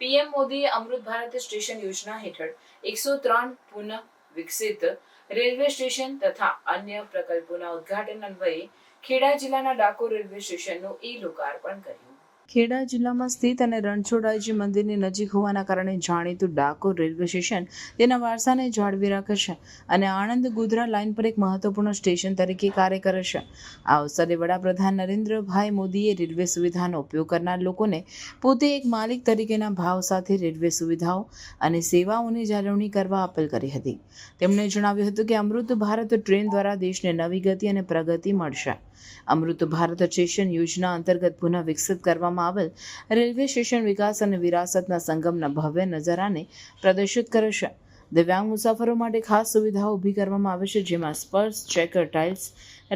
PM મોદીએ અમૃત Bharat station યોજના હેઠળ એકસો ત્રણ પુનઃ વિકસિત રેલવે સ્ટેશન તથા અન્ય પ્રકલ્પોના ઉદ્ઘાટન અન્વયે ખેડા જિલ્લાના ડાકોર રેલવે સ્ટેશનનું ઈ લોકાર્પણ કર્યું. ખેડા જિલ્લામાં સ્થિત અને રણછોડરાયજી મંદિરની નજીક હોવાના કારણે જાણીતું ડાકોર રેલવે સ્ટેશન તેના વારસાને જાળવી રાખે છે અને આણંદ ગોધરા લાઇન પર એક મહત્વપૂર્ણ સ્ટેશન તરીકે કાર્ય કરે છે. આ અવસરે વડાપ્રધાન નરેન્દ્રભાઈ મોદીએ રેલવે સુવિધાનો ઉપયોગ કરનાર લોકોને પોતે એક માલિક તરીકેના ભાવ સાથે રેલવે સુવિધાઓ અને સેવાઓની જાળવણી કરવા અપીલ કરી હતી. તેમણે જણાવ્યું હતું કે અમૃત ભારત ટ્રેન દ્વારા દેશને નવી ગતિ અને પ્રગતિ મળશે. અમૃત ભારત સ્ટેશન યોજના અંતર્ગત પુનઃ વિકસિત કરવામાં આવેલ રેલવે સ્ટેશન વિકાસ અને વિરાસતના સંગમના ભવ્ય નજારાને પ્રદર્શિત કરે છે. દિવ્યાંગ મુસાફરો માટે ખાસ સુવિધાઓ ઊભી કરવામાં આવે છે, જેમાં સ્પર્શ, ચેકર, ટાઇલ્સ,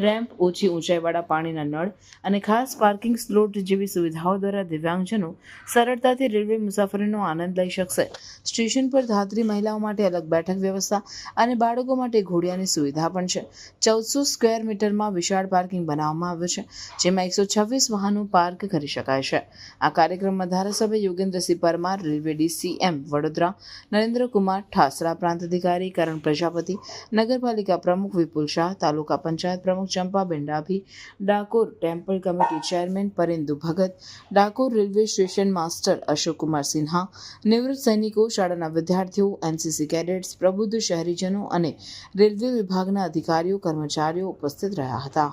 રેમ્પ, ઓછી ઊંચાઈવાળા પાણીના નળ અને ખાસ પાર્કિંગ સ્લોટ જેવી સુવિધાઓ દ્વારા દિવ્યાંગજનો સરળતાથી રેલવે મુસાફરીનો આનંદ લઈ શકશે. સ્ટેશન પર ધાત્રી મહિલાઓ માટે અલગ બેઠક વ્યવસ્થા અને બાળકો માટે ઘોડિયાની સુવિધા પણ છે. ચૌદસો સ્ક્વેર મીટરમાં વિશાળ પાર્કિંગ બનાવવામાં આવ્યું છે, જેમાં એકસો છવ્વીસ વાહનો પાર્ક કરી શકાય છે. આ કાર્યક્રમમાં ધારાસભ્ય યોગેન્દ્રસિંહ પરમાર, રેલવે ડીસીએમ વડોદરા, નરેન્દ્રકુમાર ઠાસરા પ્રાંત અધિકારી, કરણ પ્રજાપતિ, નગરપાલિકા પ્રમુખ વિપુલ શાહ, તાલુકા પંચાયત પ્રમુખ Champaben Dabhi, Dakor temple committee chairman Parendu Bhagat, Dakor railway station master Ashokkumar Sinha, નિવૃત્ત સૈનિકો, શાળાના વિદ્યાર્થીઓ, એનસીસી કેડેટ્સ, પ્રબુદ્ધ શહેરીજનો અને રેલવે વિભાગના અધિકારીઓ, કર્મચારીઓ ઉપસ્થિત રહ્યા હતા.